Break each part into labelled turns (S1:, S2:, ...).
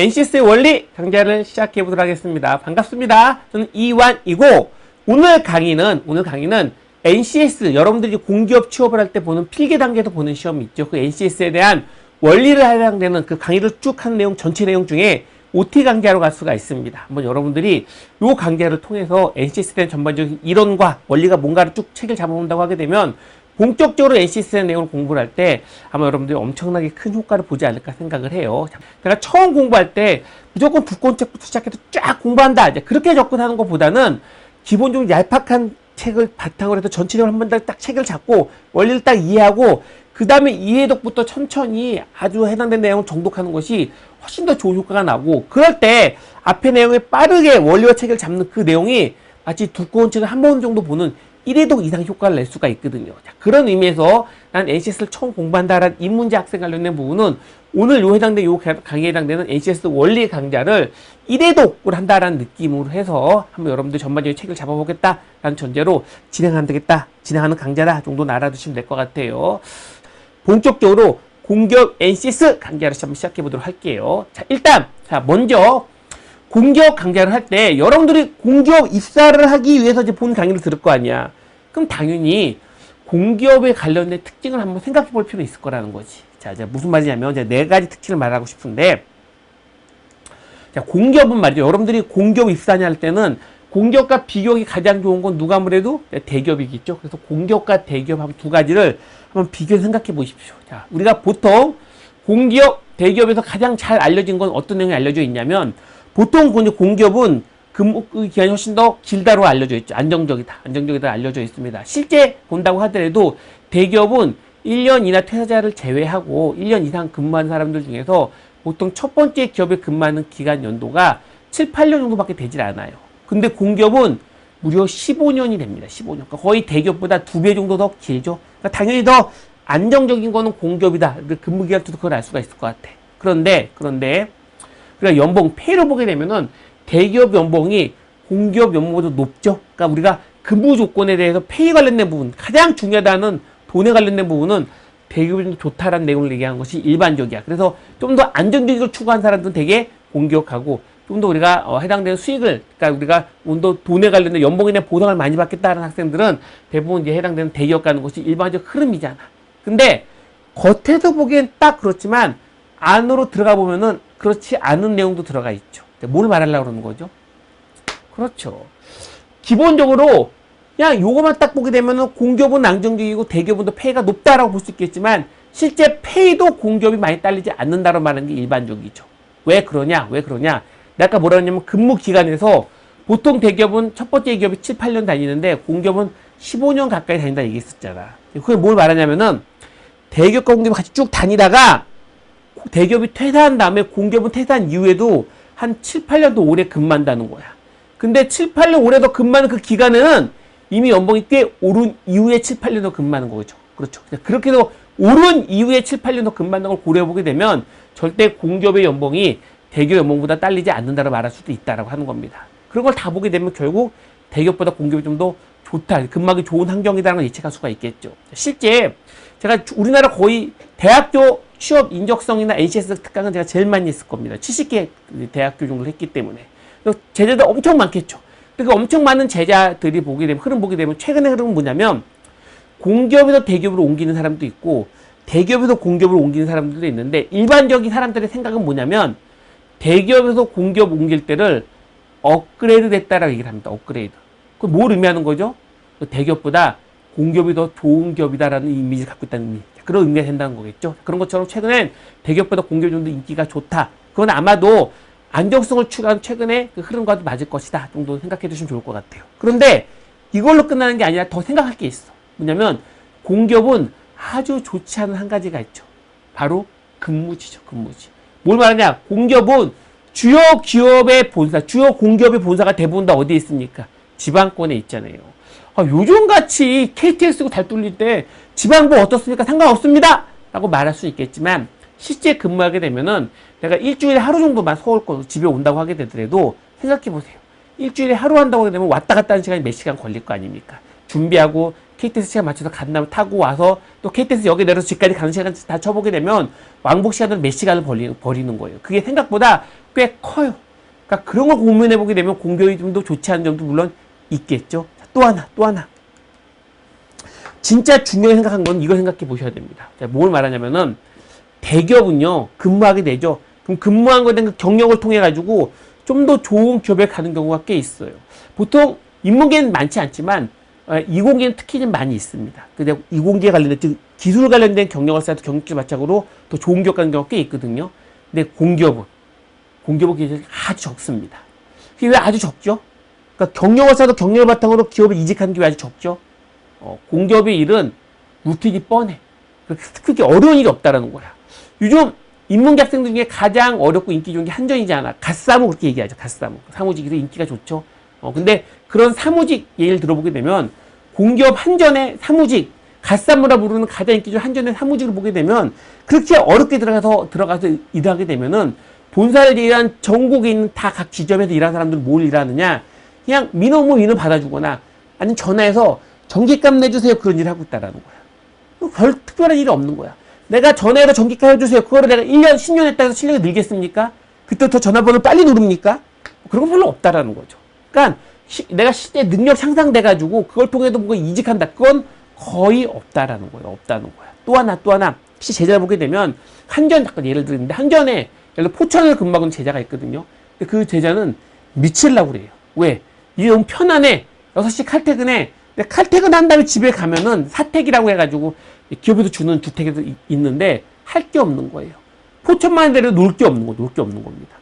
S1: NCS의 원리 강좌를 시작해 보도록 하겠습니다. 반갑습니다. 저는 이완이고 오늘 강의는 오늘 강의는 NCS 여러분들이 공기업 취업을 할 때 보는 필기 단계에서 보는 시험이 있죠. 그 NCS에 대한 원리를 해당되는 그 강의를 쭉 하는 내용 전체 내용 중에 OT 강좌로 갈 수가 있습니다. 한번 여러분들이 이 강좌를 통해서 NCS에 대한 전반적인 이론과 원리가 뭔가를 쭉 책을 잡아본다고 하게 되면 본격적으로 NCS에 대한 내용을 공부를 할 때 아마 여러분들이 엄청나게 큰 효과를 보지 않을까 생각을 해요. 제가 처음 공부할 때 무조건 두꺼운 책부터 시작해서 쫙 공부한다. 이제 그렇게 접근하는 것보다는 기본적으로 얄팍한 책을 바탕으로 해서 전체적으로 한 번 딱 책을 잡고 원리를 딱 이해하고 그 다음에 이해독부터 천천히 아주 해당된 내용을 정독하는 것이 훨씬 더 좋은 효과가 나고 그럴 때 앞에 내용에 빠르게 원리와 책을 잡는 그 내용이 마치 두꺼운 책을 한 번 정도 보는 1회독 이상 효과를 낼 수가 있거든요. 자, 그런 의미에서 난 NCS를 처음 공부한다라는 인문제 학생 관련된 부분은 오늘 요 해당된 요 강의에 해당되는 NCS 원리 강좌를 1회독을 한다라는 느낌으로 해서 한번 여러분들 전반적인 책을 잡아보겠다라는 전제로 진행하면 되겠다. 진행하는 강좌다 정도 알아두시면 될 것 같아요. 본격적으로 공격 NCS 강좌를 한번 시작해 보도록 할게요. 자, 일단 자, 먼저 공격 강좌를 할 때 여러분들이 공기업 입사를 하기 위해서 이제 본 강의를 들을 거 아니야. 그럼 당연히 공기업에 관련된 특징을 한번 생각해 볼 필요는 있을 거라는 거지. 자, 이제 무슨 말이냐면 이제 네 가지 특징을 말하고 싶은데 자, 공기업은 말이죠. 여러분들이 공기업 입사냐 할 때는 공기업과 비교하기 가장 좋은 건 누가 아무래도 대기업이겠죠. 그래서 공기업과 대기업 한두 가지를 한번 비교해 생각해 보십시오. 자, 우리가 보통 공기업, 대기업에서 가장 잘 알려진 건 어떤 내용이 알려져 있냐면 보통 공기업은 근무 기간이 훨씬 더 길다로 알려져 있죠. 안정적이다. 안정적이다 알려져 있습니다. 실제 본다고 하더라도 대기업은 1년 이나 퇴사자를 제외하고 1년 이상 근무한 사람들 중에서 보통 첫 번째 기업에 근무하는 기간 연도가 7, 8년 정도밖에 되질 않아요. 근데 공기업은 무려 15년이 됩니다. 15년. 그러니까 거의 대기업보다 두 배 정도 더 길죠. 그러니까 당연히 더 안정적인 거는 공기업이다. 근무 기간도 그걸 알 수가 있을 것 같아. 그런데 그런데 우리가 연봉 페이를 보게 되면은 대기업 연봉이 공기업 연봉보다 높죠. 그러니까 우리가 근무 조건에 대해서 페이 관련된 부분 가장 중요하다는 돈에 관련된 부분은 대기업이 좀 좋다라는 내용을 얘기하는 것이 일반적이야. 그래서 좀 더 안정적인 걸 추구한 사람들은 되게 공격하고 좀 더 우리가 어, 해당되는 수익을 그러니까 우리가 좀더 돈에 관련된 연봉이나 보상을 많이 받겠다는 학생들은 대부분 이제 해당되는 대기업 가는 것이 일반적 흐름이잖아. 근데 겉에서 보기엔 딱 그렇지만 안으로 들어가 보면은 그렇지 않은 내용도 들어가 있죠. 뭘 말하려고 그러는 거죠? 그렇죠. 기본적으로 그냥 요거만 딱 보게 되면은 공기업은 안정적이고 대기업은 더 페이가 높다라고 볼 수 있겠지만 실제 페이도 공기업이 많이 딸리지 않는다고 말하는 게 일반적이죠. 왜 그러냐? 왜 그러냐? 내가 뭐라 했냐면 근무 기간에서 보통 대기업은 첫 번째 기업이 7, 8년 다니는데 공기업은 15년 가까이 다닌다 얘기했었잖아. 그게 뭘 말하냐면은 대기업과 공기업 같이 쭉 다니다가 대기업이 퇴사한 다음에 공기업은 퇴사한 이후에도 한 7, 8년도 오래 근무한다는 거야. 근데 7, 8년 오래 더 근무하는 그 기간은 이미 연봉이 꽤 오른 이후에 7, 8년 더 근무하는 거죠. 그렇죠. 그렇게 해서 오른 이후에 7, 8년 더 근무하는 걸 고려해보게 되면 절대 공기업의 연봉이 대기업 연봉보다 딸리지 않는다고 말할 수도 있다라고 하는 겁니다. 그런 걸 다 보게 되면 결국 대기업보다 공기업이 좀 더 좋다, 근무하기 좋은 환경이다라는 걸 예측할 수가 있겠죠. 실제 제가 우리나라 거의 대학교 취업 인적성이나 NCS 특강은 제가 제일 많이 했을 겁니다. 70개 대학 교 정도 했기 때문에. 제자들 엄청 많겠죠. 그러니까 엄청 많은 제자들이 보게 되면, 흐름 보게 되면, 최근의 흐름은 뭐냐면, 공기업에서 대기업으로 옮기는 사람도 있고, 대기업에서 공기업으로 옮기는 사람들도 있는데, 일반적인 사람들의 생각은 뭐냐면, 대기업에서 공기업 옮길 때를 업그레이드 됐다라고 얘기를 합니다. 업그레이드. 그뭘 의미하는 거죠? 그 대기업보다 공기업이 더 좋은 기업이다라는 이미지를 갖고 있다는 의미. 그런 의미가 된다는 거겠죠. 그런 것처럼 최근엔 대기업보다 공기업이 좀 더 인기가 좋다. 그건 아마도 안정성을 추구한 최근의 그 흐름과도 맞을 것이다 정도 생각해 두시면 좋을 것 같아요. 그런데 이걸로 끝나는 게 아니라 더 생각할 게 있어. 뭐냐면 공기업은 아주 좋지 않은 한 가지가 있죠. 바로 근무지죠. 근무지. 뭘 말하냐? 공기업은 주요 기업의 본사, 주요 공기업의 본사가 대부분 다 어디에 있습니까? 지방권에 있잖아요. 아, 요즘 같이 KTX고 달 뚫릴 때 지방부 어떻습니까? 상관없습니다! 라고 말할 수 있겠지만 실제 근무하게 되면은 내가 일주일에 하루 정도만 서울 집에 온다고 하게 되더라도 생각해 보세요. 일주일에 하루 한다고 하게 되면 왔다 갔다 하는 시간이 몇 시간 걸릴 거 아닙니까? 준비하고 KTX 시간 맞춰서 간 다음에 타고 와서 또 KTX 여기 내려서 집까지 가는 시간 다 쳐보게 되면 왕복 시간을 몇 시간을 버리, 버리는 거예요. 그게 생각보다 꽤 커요. 그러니까 그런 걸 고민해 보게 되면 공격이 좀 더 좋지 않은 점도 물론 있겠죠. 자, 또 하나, 또 하나. 진짜 중요하게 생각한 건 이거 생각해 보셔야 됩니다. 자, 뭘 말하냐면은 대기업은요 근무하게 되죠. 그럼 근무한 거에 대한 그 경력을 통해 가지고 좀 더 좋은 기업에 가는 경우가 꽤 있어요. 보통 인문계는 많지 않지만 어, 이공계는 특히 좀 많이 있습니다. 근데 이공계 관련된 즉 기술 관련된 경력을 쌓아도 경력직 마찬가지로 더 좋은 기업 가는 경우가 꽤 있거든요. 근데 공기업은 공기업은 굉장히 아주 적습니다. 그게 왜 아주 적죠? 그러니까 경력을 쌓아도 경력을 바탕으로 기업을 이직하는 게왜 아주 적죠? 어, 공기업의 일은 루틴이 뻔해. 그렇게 어려운 일이 없다라는 거야. 요즘 인문계 학생들 중에 가장 어렵고 인기 좋은 게 한전이잖아. 갓사무 그렇게 얘기하죠. 갓사무. 사무직이 인기가 좋죠. 어, 근데 그런 사무직 예를 들어보게 되면 공기업 한전의 사무직, 갓사무라 부르는 가장 인기 좋은 한전의 사무직을 보게 되면 그렇게 어렵게 들어가서, 들어가서 일을 하게 되면은 본사를 일한 전국에 있는 다 각 지점에서 일하는 사람들은 뭘 일하느냐. 그냥 민원 뭐 민원 받아주거나 아니면 전화해서 전기값 내주세요. 그런 일을 하고 있다라는 거야. 별 특별한 일이 없는 거야. 내가 전화해서 전기값 해주세요. 그거를 내가 1년, 10년 했다 해서 실력이 늘겠습니까? 그때부터 전화번호를 빨리 누릅니까? 그런 거 별로 없다라는 거죠. 그러니까 시- 내가 실제 능력 향상돼가지고 그걸 통해도 뭔가 이직한다. 그건 거의 없다라는 거예요. 없다는 거야. 또 하나, 또 하나. 혹시 제자를 보게 되면 한전 잠깐 예를 들는데 한전에 예를 들어 포천을 근무하고 있는 제자가 있거든요. 그 제자는 미칠라고 그래요. 왜? 이게 너무 편안해. 6시 칼퇴근해. 근데 칼퇴근한 다음에 집에 가면은 사택이라고 해가지고 기업에서 주는 주택에도 이- 있는데 할 게 없는 거예요. 포천만 대로 놀게 없는 거, 놀 게 없는 겁니다.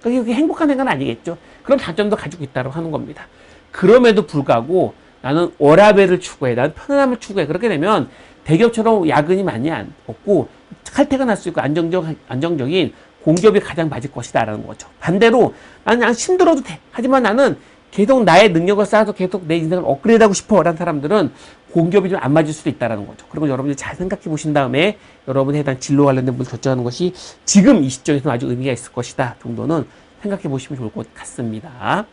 S1: 그러니까 이게 행복한 생각은 아니겠죠. 그런 장점도 가지고 있다고 하는 겁니다. 그럼에도 불구하고 나는 워라벨을 추구해. 나는 편안함을 추구해. 그렇게 되면 대기업처럼 야근이 많이 안, 없고 칼퇴근할 수 있고 안정적, 안정적인 공기업이 가장 맞을 것이다 라는 거죠. 반대로 나는 그냥 힘들어도 돼. 하지만 나는 계속 나의 능력을 쌓아서 계속 내 인생을 업그레이드하고 싶어. 라는 사람들은 공기업이 좀 안 맞을 수도 있다라는 거죠. 그리고 여러분들이 잘 생각해 보신 다음에 여러분에 해당 진로 관련된 분을 결정하는 것이 지금 이 시점에서는 아주 의미가 있을 것이다 정도는 생각해 보시면 좋을 것 같습니다.